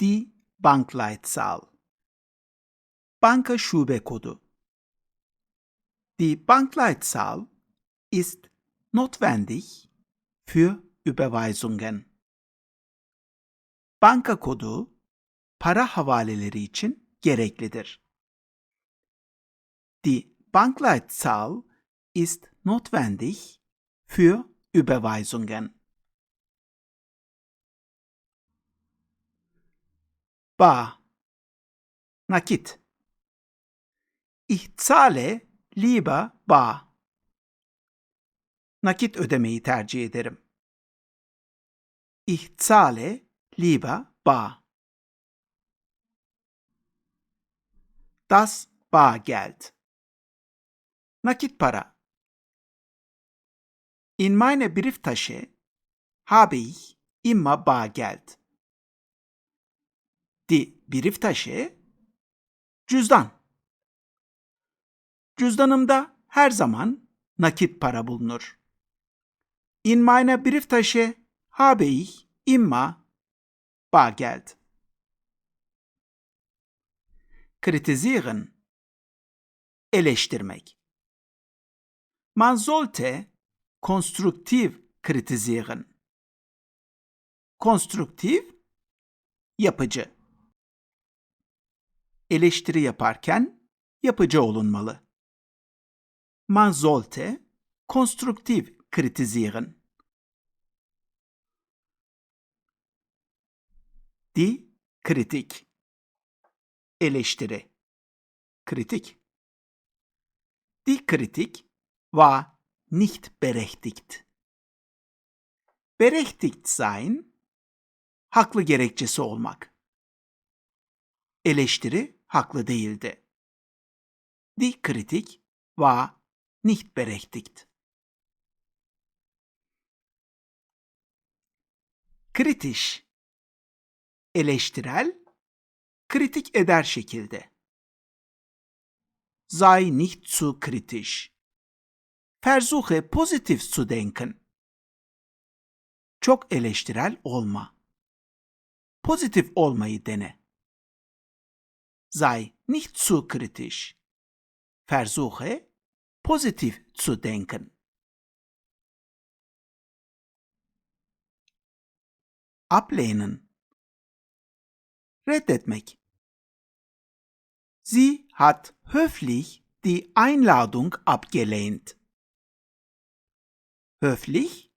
Die Bankleitzahl. Banka şube kodu. Die Bankleitzahl ist notwendig für Überweisungen. Banka kodu para havaleleri için gereklidir. Die Bankleitzahl ist notwendig für Überweisungen. Bar Nakit Ich zahle lieber bar. Nakit ödemeyi tercih ederim. Ich zahle lieber bar. Das Bargeld. Nakit para. In meine Brieftasche habe ich immer Bargeld. Die Brieftasche cüzdan. Cüzdanımda her zaman nakit para bulunur. In meiner Brieftasche habe ich immer Bargeld. Kritisieren eleştirmek. Man sollte konstruktiv kritisieren. Konstruktiv yapıcı. Eleştiri yaparken yapıcı olunmalı. Man sollte konstruktiv kritisieren. Die Kritik Eleştiri Kritik Die Kritik war nicht berechtigt. Berechtigt sein, haklı gerekçesi olmak. Eleştiri haklı değildi. Die Kritik war nicht berechtigt. Kritisch eleştirel, kritik eder şekilde. Sei nicht zu kritisch. Versuche positiv zu denken. Çok eleştirel olma. Pozitif olmayı dene. Sei nicht zu kritisch. Versuche positiv zu denken. Ablehnen reddetmek. Sie hat höflich die Einladung abgelehnt. Höflich,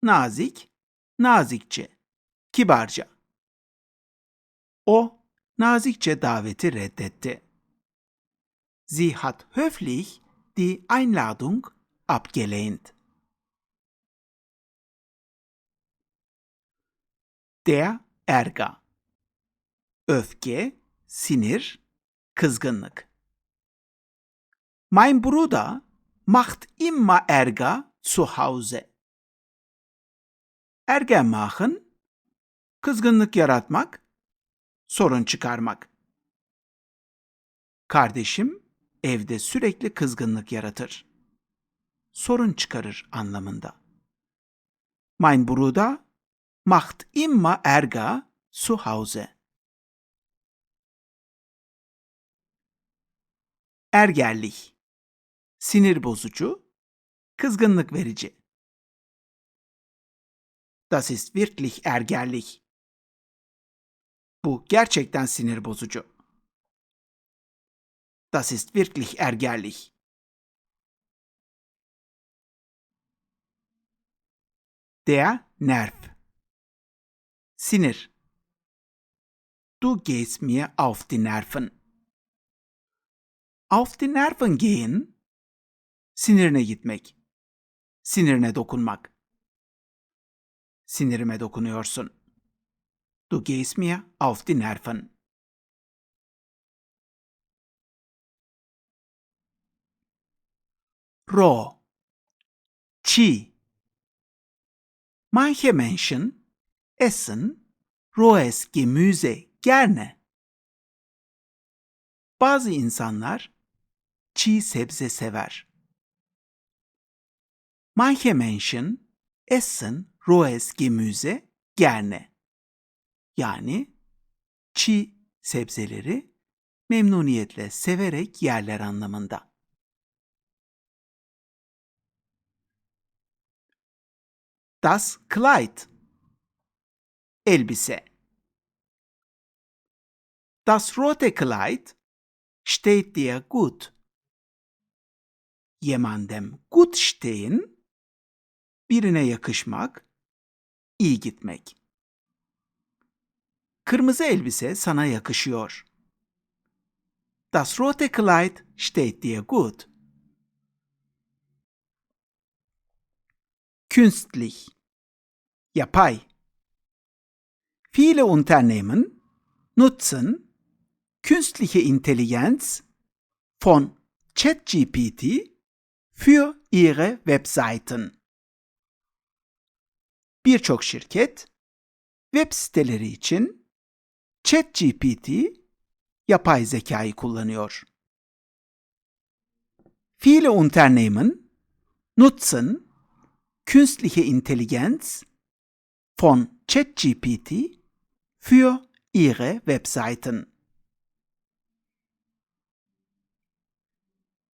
nazik, nazikçe, kibarca. O nazikçe daveti reddetti. Sie hat höflich die Einladung abgelehnt. Der Ärger öfke, sinir, kızgınlık. Mein Bruder macht immer Ärger zu Hause. Ärger machen, kızgınlık yaratmak, sorun çıkarmak. Kardeşim evde sürekli kızgınlık yaratır. Sorun çıkarır anlamında. Mein Bruder macht immer Ärger zu Hause. ergerlik, sinir bozucu, kızgınlık verici. Das ist wirklich ergerlich. Bu gerçekten sinir bozucu. Das ist wirklich ergerlich. Der Nerv. Sinir. Du gehst mir auf die Nerven auf die Nerven gehen, sinirine gitmek, sinirine dokunmak. Sinirime dokunuyorsun. Du gehst mir auf die Nerven. Roh, çiğ. Manche Menschen essen rohes Gemüse gerne. Bazı insanlar çiğ sebze sever. Manche Menschen essen rohes Gemüse gerne. Yani çiğ sebzeleri memnuniyetle severek yerler anlamında. Das Kleid elbise. Das rote Kleid steht dir gut. Jemandem gut stehen birine yakışmak, iyi gitmek. Kırmızı elbise sana yakışıyor. Das rote Kleid steht dir gut. Künstlich. Yapay. Viele Unternehmen nutzen künstliche Intelligenz von ChatGPT für ihre Webseiten. Birçok şirket web siteleri için ChatGPT yapay zekayı kullanıyor. Viele Unternehmen nutzen künstliche Intelligenz von ChatGPT für ihre Webseiten.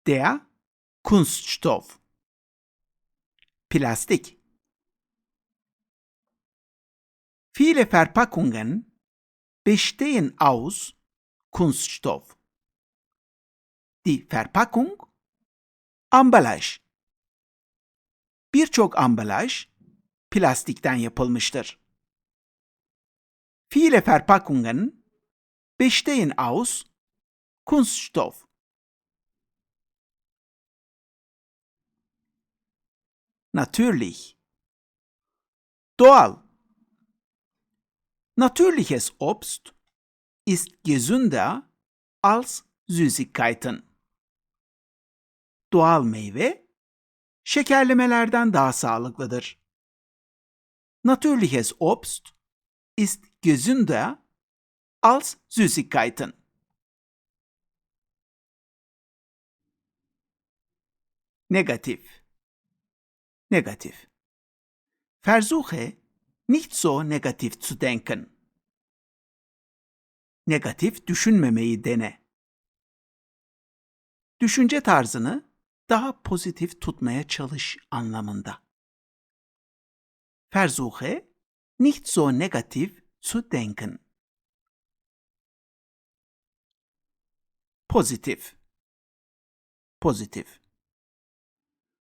Der Kunststoff Plastik Viele Verpackungen bestehen aus Kunststoff. Die Verpackung ambalaj. Birçok ambalaj plastikten yapılmıştır. Viele Verpackungen bestehen aus Kunststoff. Natürlich. Doğal. Natürliches Obst ist gesünder als Süßigkeiten. Doğal meyve şekerlemelerden daha sağlıklıdır. Natürliches Obst ist gesünder als Süßigkeiten. Negativ. Negativ. Versuche nicht so negativ zu denken. Negatif düşünmemeyi dene. Düşünce tarzını daha pozitif tutmaya çalış anlamında. Versuche nicht so negativ zu denken. Positiv. Positiv.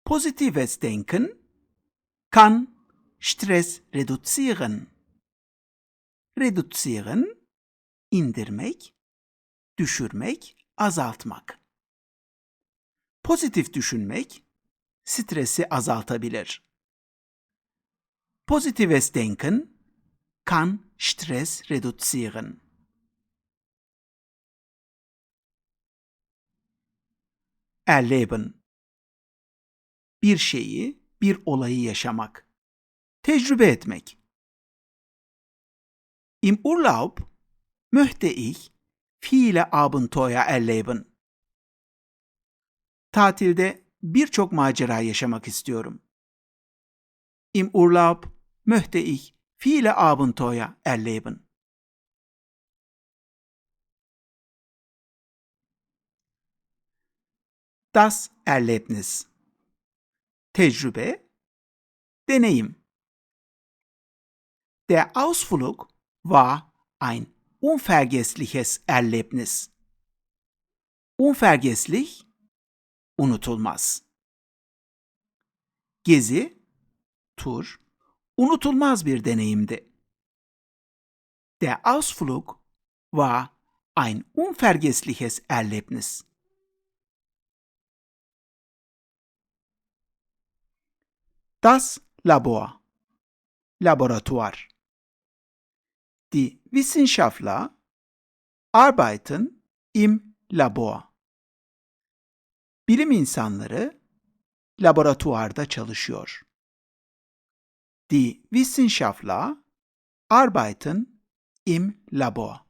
Positives Denken kann Stress reduzieren. Reduzieren, indirmek, düşürmek, azaltmak. Pozitif düşünmek, stresi azaltabilir. Positives Denken kann Stress reduzieren. Erleben. Bir şeyi, bir olayı yaşamak. Tecrübe etmek. Im Urlaub möchte ich viele Abenteuer erleben. Tatilde birçok macera yaşamak istiyorum. Im Urlaub möchte ich viele Abenteuer erleben. Das Erlebnis. Tecrübe, deneyim. Der Ausflug war ein unvergessliches Erlebnis. Unvergesslich, unutulmaz. Gezi, tur, unutulmaz bir deneyimdi. Der Ausflug war ein unvergessliches Erlebnis. Das Labor Laboratuvar Die Wissenschaftler arbeiten im Labor. Bilim insanları laboratuvarda çalışıyor. Die Wissenschaftler arbeiten im Labor.